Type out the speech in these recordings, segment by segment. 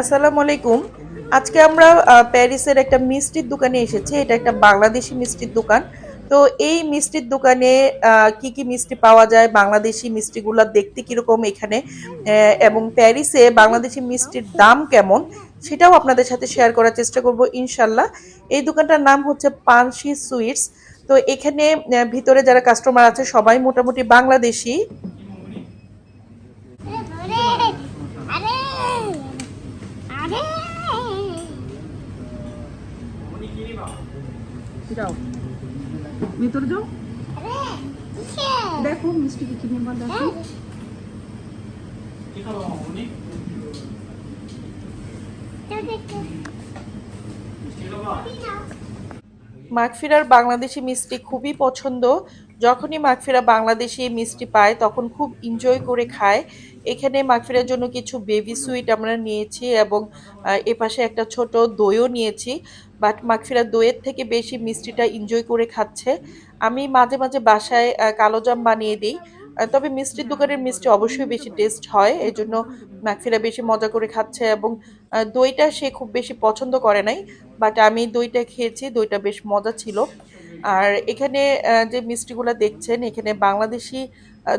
আসসালামু আলাইকুম। আজকে আমরা প্যারিসের একটা মিষ্টির দোকানে এসেছি। এটা একটা বাংলাদেশি মিষ্টির দোকান। তো এই মিষ্টির দোকানে কি কি মিষ্টি পাওয়া যায়, বাংলাদেশি মিষ্টিগুলো দেখতে কীরকম এখানে এবং প্যারিসে বাংলাদেশি মিষ্টির দাম কেমন, সেটাও আপনাদের সাথে শেয়ার করার চেষ্টা করব ইনশাল্লাহ। এই দোকানটার নাম হচ্ছে পানসি সুইটস। তো এখানে ভিতরে যারা কাস্টমার আছে, সবাই মোটামুটি বাংলাদেশি। যাও ভিতরে যাও। দেখো মিষ্টিকে কি নেবার দেখো মাগফিরার বাংলাদেশি মিষ্টি খুবই পছন্দ। যখনই মাগফিরা বাংলাদেশি মিষ্টি পায় তখন খুব এনজয় করে খায়। এখানে মাগফিরার জন্য কিছু বেবি সুইট আমরা নিয়েছি এবং আহ, এপাশে একটা ছোট দইও নিয়েছি। বাট মাগফিরা দইয়ের থেকে বেশি মিষ্টিটা এনজয় করে খাচ্ছে। আমি মাঝে মাঝে বাসায় কালোজাম বানিয়ে দিই। তবে মিষ্টির দোকানের মিষ্টি অবশ্যই বেশি টেস্ট হয়। এই জন্য মাগফিরা বেশি মজা করে খাচ্ছে এবং দইটা সে খুব বেশি পছন্দ করে নাই। বাট আমি দইটা খেয়েছি দইটা বেশ মজা ছিল। আর এখানে যে মিষ্টিগুলো দেখছেন, এখানে বাংলাদেশি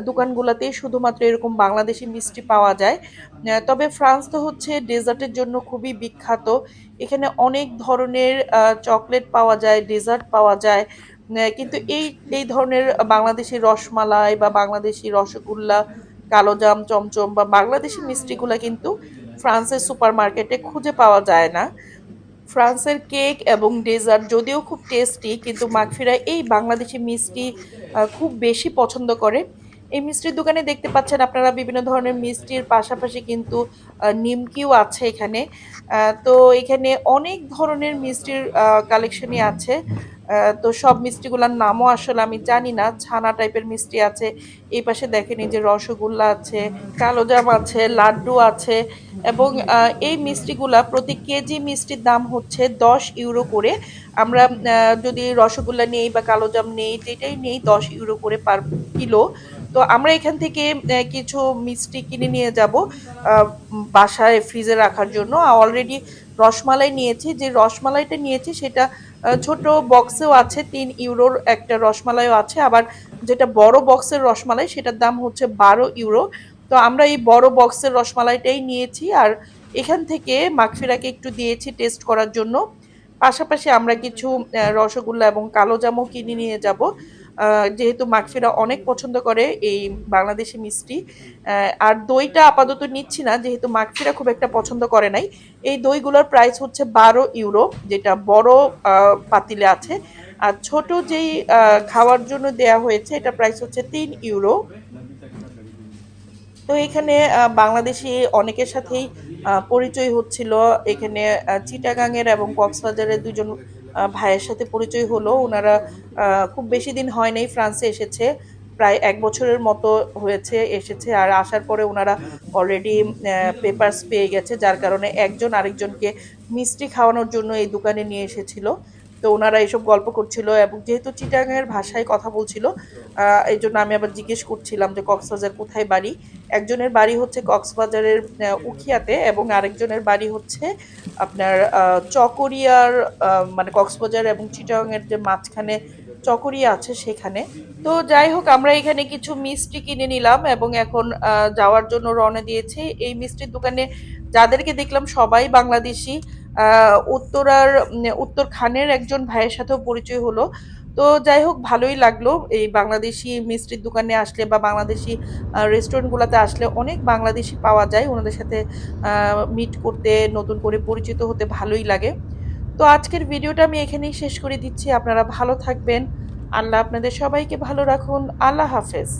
দোকানগুলোতেই শুধুমাত্র এরকম বাংলাদেশি মিষ্টি পাওয়া যায়। তবে ফ্রান্স তো হচ্ছে ডেজার্টের জন্য খুবই বিখ্যাত। এখানে অনেক ধরনের চকলেট পাওয়া যায়, ডেজার্ট পাওয়া যায়। কিন্তু এই এই ধরনের বাংলাদেশি রসমালাই বা বাংলাদেশি রসগোল্লা, কালোজাম, চমচম বা বাংলাদেশি মিষ্টিগুলো কিন্তু ফ্রান্সের সুপার মার্কেটে খুঁজে পাওয়া যায় না। ফ্রান্সের কেক এবং ডেজার্ট যদিও খুব টেস্টি, কিন্তু মাগফিরা এই বাংলাদেশি মিষ্টি খুব বেশি পছন্দ করে। এই মিষ্টির দোকানে দেখতে পাচ্ছেন আপনারা বিভিন্ন ধরনের মিষ্টির পাশাপাশি কিন্তু নিমকিও আছে এখানে। তো এখানে অনেক ধরনের মিষ্টির কালেকশনই আছে। তো সব মিষ্টিগুলোর নামও আসলে আমি জানি না। ছানা টাইপের মিষ্টি আছে। এই পাশে দেখেন এই যে রসগোল্লা আছে কালোজাম আছে, লাড্ডু আছে এবং এই মিষ্টিগুলা প্রতি কেজি মিষ্টির দাম হচ্ছে দশ ইউরো করে। আমরা যদি রসগোল্লা নেই বা কালোজাম নেই, যেটাই নেই দশ ইউরো করে পার কিলো। তো আমরা এখান থেকে কিছু মিষ্টি কিনে নিয়ে যাব বাসায় ফ্রিজে রাখার জন্য। অলরেডি রসমালাই নিয়েছি। যে রসমালাইটা নিয়েছি, সেটা ছোট বক্সেও আছে, তিন ইউরোর একটা রসমালাইও আছে। আবার যেটা বড় বক্সের রসমালাই, সেটার দাম হচ্ছে বারো ইউরো। তো আমরা এই বড় বক্সের রসমালাইটাই নিয়েছি। আর এখান থেকে মাখফিরাকে একটু দিয়েছি টেস্ট করার জন্য। পাশাপাশি আমরা কিছু রসগোল্লা এবং কালো জামও কিনে নিয়ে যাব। যেহেতু মাখফিরা অনেক পছন্দ করে এই বাংলাদেশি মিষ্টি আর দইটা আপাতত নিচ্ছি না, যেহেতু মাখফিরা খুব একটা পছন্দ করে নাই। এই দইগুলোর প্রাইস হচ্ছে বারো ইউরো, যেটা বড় পাতিলে আছে। আর ছোট যেই খাওয়ার জন্য দেয়া হয়েছে, এটা প্রাইস হচ্ছে তিন ইউরো। তো এখানে বাংলাদেশি অনেকের সাথেই পরিচয় হচ্ছিল। এখানে চিটাগাংয়ের এবং কক্সবাজারের দুজন ভাইয়ের সাথে পরিচয় হলো। ওনারা খুব বেশি দিন হয় নাই ফ্রান্সে এসেছে। প্রায় এক বছরের মতো হয়েছে, এসেছে। আর আসার পরে ওনারা অলরেডি পেপারস পেয়ে গেছে, যার কারণে একজন আরেকজনকে মিষ্টি খাওয়ানোর জন্য এই দোকানে নিয়ে এসেছিল। তো ওনারা এসব গল্প করছিল এবং যেহেতু চিটাগাংয়ের ভাষায় কথা বলছিল এই জন্য আমি আবার জিজ্ঞেস করছিলাম যে কক্সবাজার কোথায় বাড়ি? একজনের বাড়ি হচ্ছে কক্সবাজারের উখিয়াতে এবং আরেকজনের বাড়ি হচ্ছে আপনার চকরিয়ার মানে কক্সবাজার এবং চিটাগাংয়ের যে মাঝখানে চকরিয়া আছে সেখানে। তো যাই হোক, আমরা এখানে কিছু মিষ্টি কিনে নিলাম এবং এখন যাওয়ার জন্য রওনা দিয়েছি। এই মিষ্টির দোকানে যাদেরকে দেখলাম সবাই বাংলাদেশি। উত্তরার উত্তর খানের একজন ভাইয়ের সাথেও পরিচয় হলো। তো যাই হোক, ভালোই লাগল। এই বাংলাদেশি মিষ্টির দোকানে আসলে বা বাংলাদেশি রেস্টুরেন্টগুলোতে আসলে অনেক বাংলাদেশি পাওয়া যায়। ওনাদের সাথে মিট করতে, নতুন করে পরিচিত হতে ভালোই লাগে। তো আজকের ভিডিওটা আমি এখানেই শেষ করে দিচ্ছি। আপনারা ভালো থাকবেন। আল্লাহ আপনাদের সবাইকে ভালো রাখুন। আল্লাহ হাফেজ।